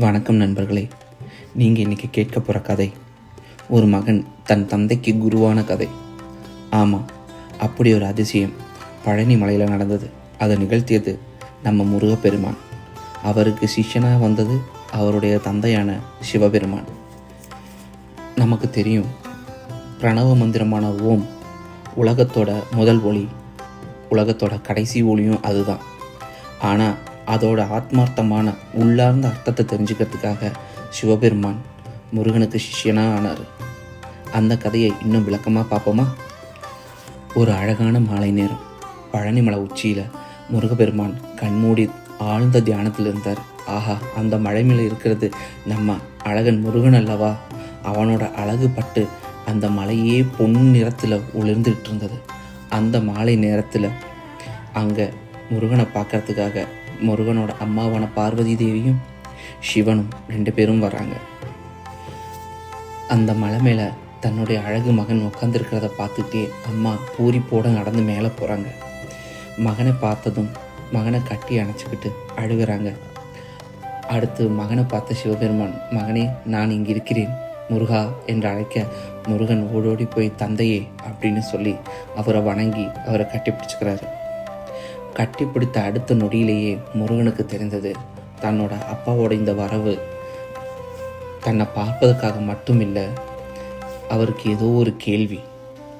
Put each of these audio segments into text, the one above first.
வணக்கம் நண்பர்களே. நீங்கள் இன்றைக்கி கேட்க போகிற கதை ஒரு மகன் தன் தந்தைக்கு குருவான கதை. ஆமாம் அப்படி ஒரு அதிசயம் பழனி மலையில் நடந்தது. அதை நிகழ்த்தியது நம்ம முருகப்பெருமான். அவருக்கு சிஷ்யனாக வந்தது அவருடைய தந்தையான சிவபெருமான். நமக்கு தெரியும் பிரணவ மந்திரமான ஓம் உலகத்தோட முதல் ஒளி உலகத்தோட கடைசி ஒளியும் அதுதான். ஆனால் அதோட ஆத்மார்த்தமான உள்ளார்ந்த அர்த்தத்தை தெரிஞ்சுக்கிறதுக்காக சிவபெருமான் முருகனுக்கு சிஷ்யனாக ஆனார். அந்த கதையை இன்னும் விளக்கமாக பார்ப்போமா? ஒரு அழகான மாலை நேரம். பழனிமலை உச்சியில் முருகப்பெருமான் கண்மூடி ஆழ்ந்த தியானத்தில் இருந்தார். ஆஹா அந்த மலை மேலே இருக்கிறது நம்ம அழகன் முருகன் அல்லவா? அவனோட அழகு பட்டு அந்த மலையே பொன் நிறத்தில் ஒளிர்ந்துட்டு இருந்தது. அந்த மாலை நேரத்தில் அங்கே முருகனை பார்க்கறதுக்காக முருகனோட அம்மாவான பார்வதி தேவியும் சிவனும் ரெண்டு பேரும் வராங்க. அந்த மலை மேலே தன்னுடைய அழகு மகன் உட்காந்துருக்கிறத பார்த்துட்டே அம்மா பூரிப்போட நடந்து மேலே போகிறாங்க மகனை பார்த்ததும் மகனை கட்டி அணைச்சிக்கிட்டு அழுகுறாங்க. அடுத்து மகனை பார்த்த சிவபெருமான் மகனே நான் இங்கே இருக்கிறேன். முருகா என்று அழைக்க முருகன் ஓடோடி போய் தந்தையே அப்படின்னு சொல்லி அவரை வணங்கி அவரை கட்டி பிடிச்சிக்கிறாரு. கட்டி பிடித்த அடுத்த நொடியிலேயே முருகனுக்கு தெரிந்தது தன்னோட அப்பாவோட இந்த வரவு. தன்னை பார்ப்பதற்காக மட்டும் இல்லை அவருக்கு ஏதோ ஒரு கேள்வி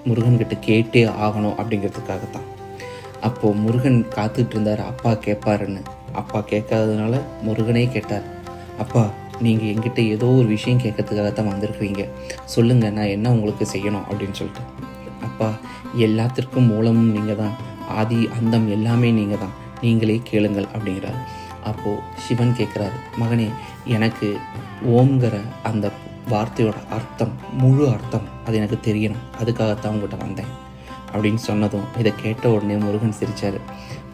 முருகன்கிட்ட கேட்டே ஆகணும் அப்படிங்கிறதுக்காகத்தான். அப்போது முருகன் காத்துட்டு இருந்தார் அப்பா கேட்பாருன்னு அப்பா கேட்காததுனால முருகனே கேட்டார் அப்பா நீங்கள் எங்கிட்ட ஏதோ ஒரு விஷயம் கேட்கறதுக்காக தான் வந்திருக்கிறீங்க. சொல்லுங்கள் நான் என்ன உங்களுக்கு செய்யணும்? அப்படின்னு சொல்லிட்டு. அப்பா எல்லாத்திற்கும் மூலமும் நீங்கள் தான் ஆதி அந்தம் எல்லாமே நீங்கள் தான் நீங்களே கேளுங்கள் அப்படிங்கிறார். அப்போது சிவன் கேட்குறாரு மகனே எனக்கு ஓம்ங்கிற அந்த வார்த்தையோட அர்த்தம் முழு அர்த்தம் அது எனக்கு தெரியணும். அதுக்காகத்தான் உங்கள்கிட்ட வந்தேன். அப்படின்னு சொன்னதும் இதை கேட்ட உடனே முருகன் சிரிச்சார்.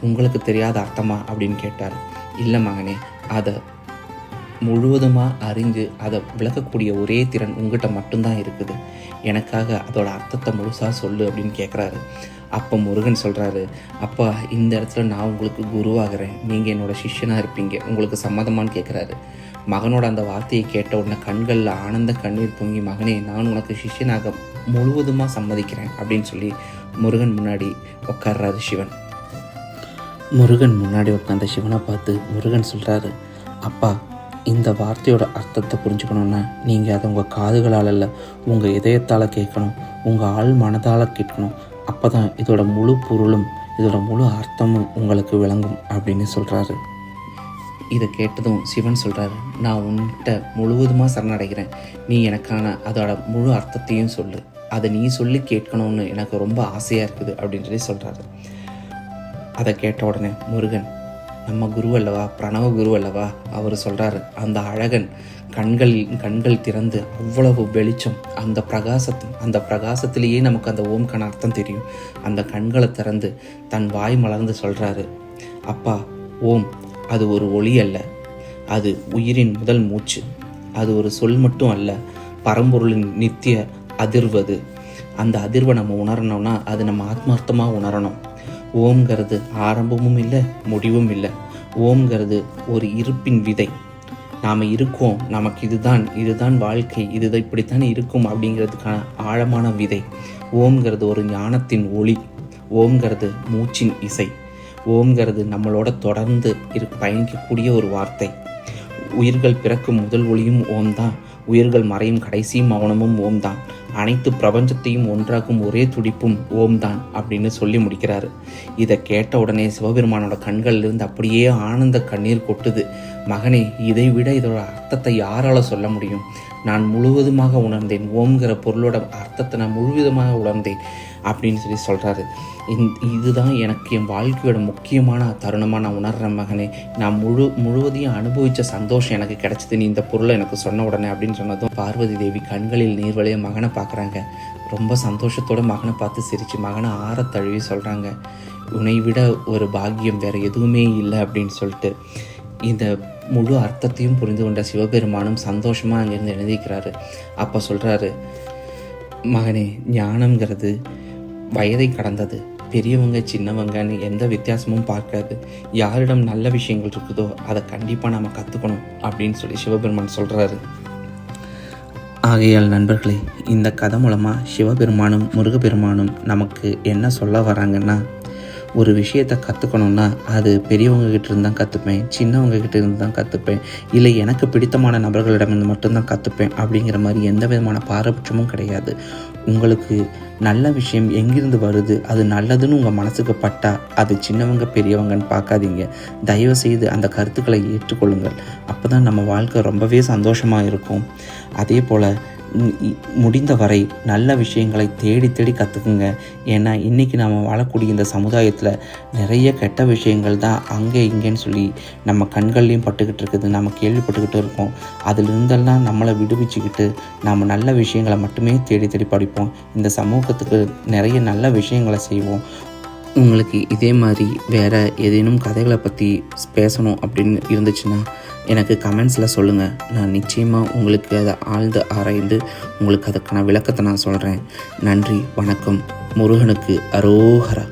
உங்களுக்கு தெரியாத அர்த்தமா? அப்படின்னு கேட்டார். இல்லை மகனே அதை முழுவதுமாக அறிஞ்சு அதை விளக்கக்கூடிய ஒரே திறன் உங்ககிட்ட மட்டும்தான் இருக்குது. எனக்காக அதோட அர்த்தத்தை முழுசாக சொல்லு அப்படின்னு கேட்குறாரு. அப்போ முருகன் சொல்கிறாரு அப்பா இந்த இடத்துல நான் உங்களுக்கு குருவாகிறேன். நீங்கள் என்னோட சிஷ்யனாக இருப்பீங்க. உங்களுக்கு சம்மதமான்னு கேட்குறாரு மகனோட அந்த வார்த்தையை கேட்ட உடனே கண்களில் ஆனந்த கண்ணீர் பொங்கி மகனே நான் உனக்கு சிஷ்யனாக முழுவதுமாக சம்மதிக்கிறேன் அப்படின்னு சொல்லி முருகன் முன்னாடி உட்கார்றாரு சிவன். முருகன் முன்னாடி உட்காந்த சிவனை பார்த்து முருகன் சொல்கிறாரு அப்பா இந்த வார்த்தையோட அர்த்தத்தை புரிஞ்சுக்கணுன்னா நீங்கள் அதை உங்கள் காதுகளால் இல்லை உங்கள் இதயத்தால் கேட்கணும். உங்கள் ஆள் மனதால் கேட்கணும். அப்போ தான் இதோட முழு பொருளும் இதோட முழு அர்த்தமும் உங்களுக்கு விளங்கும் அப்படின்னு சொல்கிறாரு இதை கேட்டதும் சிவன் சொல்கிறாரு நான் உன்கிட்ட முழுவதுமாக சரணடைகிறேன். நீ எனக்கான அதோட முழு அர்த்தத்தையும் சொல்லு. அதை நீ சொல்லி கேட்கணும்னு எனக்கு ரொம்ப ஆசையாக இருக்குது அப்படின்னு சொல்லி சொல்கிறாரு அதை கேட்ட உடனே முருகன் நம்ம குரு அல்லவா? பிரணவ குரு அல்லவா? அவர் சொல்கிறாரு அந்த அழகன் கண்கள் கண்கள் திறந்து அவ்வளவு வெளிச்சம் அந்த பிரகாசத்தை அந்த பிரகாசத்திலேயே நமக்கு அந்த ஓம்கான அர்த்தம் தெரியும். அந்த கண்களை திறந்து தன் வாய் மலர்ந்து சொல்கிறாரு அப்பா ஓம் அது ஒரு ஒளி அல்ல. அது உயிரின் முதல் மூச்சு. அது ஒரு சொல் மட்டும் அல்ல. பரம்பொருளின் நித்திய அதிர்வது அந்த அதிர்வை நம்ம உணரணும்னா அது நம்ம ஆத்மார்த்தமாக உணரணும். ஓம்ங்கிறது ஆரம்பமும் இல்லை முடிவும் இல்லை. ஓம்ங்கிறது ஒரு இருப்பின் விதை. நாம் இருக்கோம். நமக்கு இதுதான் இதுதான் வாழ்க்கை. இது இப்படித்தான் இருக்கும் அப்படிங்கிறதுக்கான ஆழமான விதை. ஓம்ங்கிறது ஒரு ஞானத்தின் ஒளி. ஓம்ங்கிறது மூச்சின் இசை. ஓம்ங்கிறது நம்மளோட தொடர்ந்து இரு பயணிக்கக்கூடிய ஒரு வார்த்தை. உயிர்கள் பிறக்கும் முதல் ஒளியும் ஓம் தான் உயிர்கள் மறையும் கடைசி மௌனமும் ஓம் தான் அனைத்து பிரபஞ்சத்தையும் ஒன்றாக்கும் ஒரே துடிப்பும் ஓம் தான் அப்படின்னு சொல்லி முடிக்கிறாரு. இதை கேட்ட உடனே சிவபெருமானோட கண்கள்லேருந்து அப்படியே ஆனந்த கண்ணீர் கொட்டுது. மகனே இதை விட இதோட அர்த்தத்தை யாரால் சொல்ல முடியும்? நான் முழுவதுமாக உணர்ந்தேன். ஓம்ங்கிற பொருளோட அர்த்தத்தை நான் முழுவதுமாக உணர்ந்தேன் அப்படின்னு சொல்லி சொல்கிறாரு இந் இதுதான் எனக்கு என் வாழ்க்கையோட முக்கியமான தருணமாக நான் உணர்கிறேன் மகனே. நான் முழு முழுவதையும் அனுபவித்த சந்தோஷம் எனக்கு கிடச்சிது. நீ இந்த பொருளை எனக்கு சொன்ன உடனே அப்படின்னு சொன்னதும் பார்வதி தேவி கண்களில் நீர்வழிய மகனை பார்க்குறாங்க. ரொம்ப சந்தோஷத்தோட மகனை பார்த்து சிரித்து மகனை ஆற தழுவி சொல்கிறாங்க உன்னை விட ஒரு பாக்கியம் வேறு எதுவுமே இல்லை அப்படின்னு சொல்லிட்டு. இந்த முழு அர்த்தத்தையும் புரிந்து கொண்ட சிவபெருமானும் சந்தோஷமாக அங்கேருந்து எழுதிக்கிறாரு அப்போ சொல்கிறாரு மகனே ஞானம்ங்கிறது வயதை கடந்தது. பெரியவங்க சின்னவங்கன்னு எந்த வித்தியாசமும் பார்க்காது. யாரிடம் நல்ல விஷயங்கள் இருக்குதோ அதை கண்டிப்பாக நம்ம கற்றுக்கணும் அப்படின்னு சொல்லி சிவபெருமான் சொல்கிறாரு ஆகையால் நண்பர்களே இந்த கதை மூலமாக சிவபெருமானும் முருகப்பெருமானும் நமக்கு என்ன சொல்ல வராங்கன்னா ஒரு விஷயத்தை கற்றுக்கணுன்னா அது பெரியவங்க கிட்ட இருந்து தான் கற்றுப்பேன் சின்னவங்க கிட்ட இருந்து தான் கற்றுப்பேன் இல்லை எனக்கு பிடித்தமான நபர்களிடமிருந்து மட்டும்தான் கற்றுப்பேன் அப்படிங்கிற மாதிரி எந்த விதமான பாரபட்சமும் கிடையாது. உங்களுக்கு நல்ல விஷயம் எங்கிருந்து வருது அது நல்லதுன்னு உங்கள் மனசுக்கு பட்டா அது சின்னவங்க பெரியவங்கன்னு பார்க்காதீங்க. தயவு செய்து அந்த கருத்துக்களை ஏற்றுக்கொள்ளுங்கள். அப்போ தான் நம்ம வாழ்க்கை ரொம்பவே சந்தோஷமாக இருக்கும். அதே போல் முடிந்த வரை நல்ல விஷயங்களை தேடி தேடி கற்றுக்குங்க ஏன்னா இன்றைக்கி நம்ம வாழக்கூடிய இந்த சமுதாயத்தில் நிறைய கெட்ட விஷயங்கள் தான் அங்கே இங்கேன்னு சொல்லி நம்ம கண்கள்லேயும் பட்டுக்கிட்டு இருக்குது நம்ம கேள்விப்பட்டுக்கிட்டு இருக்கோம். அதிலிருந்தெல்லாம் நம்மளை விடுவிச்சுக்கிட்டு நம்ம நல்ல விஷயங்களை மட்டுமே தேடி தேடி படிப்போம். இந்த சமூகத்துக்கு நிறைய நல்ல விஷயங்களை செய்வோம். உங்களுக்கு இதே மாதிரி வேறு ஏதேனும் கதைகளை பற்றி பேசணும் அப்படின்னு இருந்துச்சுன்னா எனக்கு கமெண்ட்ஸில் சொல்லுங்கள் நான் நிச்சயமாக உங்களுக்கு அதை ஆழ்ந்து ஆராய்ந்து உங்களுக்கு அதுக்கான விளக்கத்தை நான் சொல்கிறேன் நன்றி வணக்கம். முருகனுக்கு அரோகரா